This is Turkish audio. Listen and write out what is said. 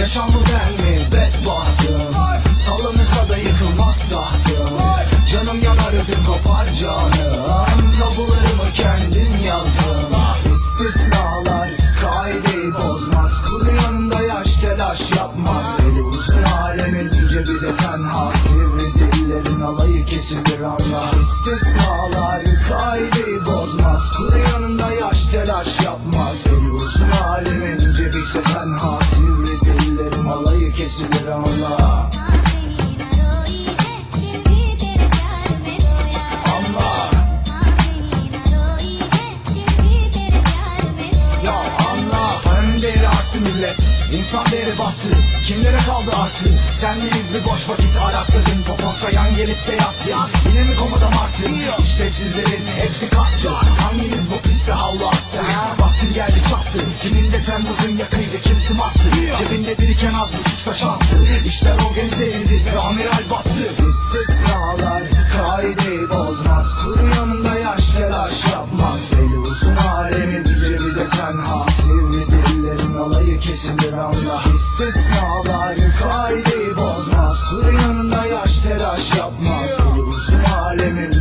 Yaşam bu değil mi? Bedbahtım Sallanırsa da yıkılmaz tahtım. Canım yanar ödüm kopar canım. Tabularımı kendim yazdım İstisnalar kaideyi bozmaz. Kul yanında yaş telaş yapmaz. Eli uzun alemin yüce bir de tenha. Sivri dillerin alayı kesilir anlar İstisnalar kaideyi bozmaz. Kul yanında yaş telaş yapmaz. Eli uzun alemin yüce bir de tenha. Millet İnsan değeri bastı Kimlere kaldı artı? Senleyiz bir boş vakit arakladın Poponsa yan gelip de yattı. Yine mi komadan arttı İşlevsizlerin hepsi kalktı. Hanginiz bu piste havlu attı ha? Vaktin geldi çattı. Kimin de Temmuz'un yakıydı kimsi battı Cebinde biriken az buçuksa şansı İşler organize uzun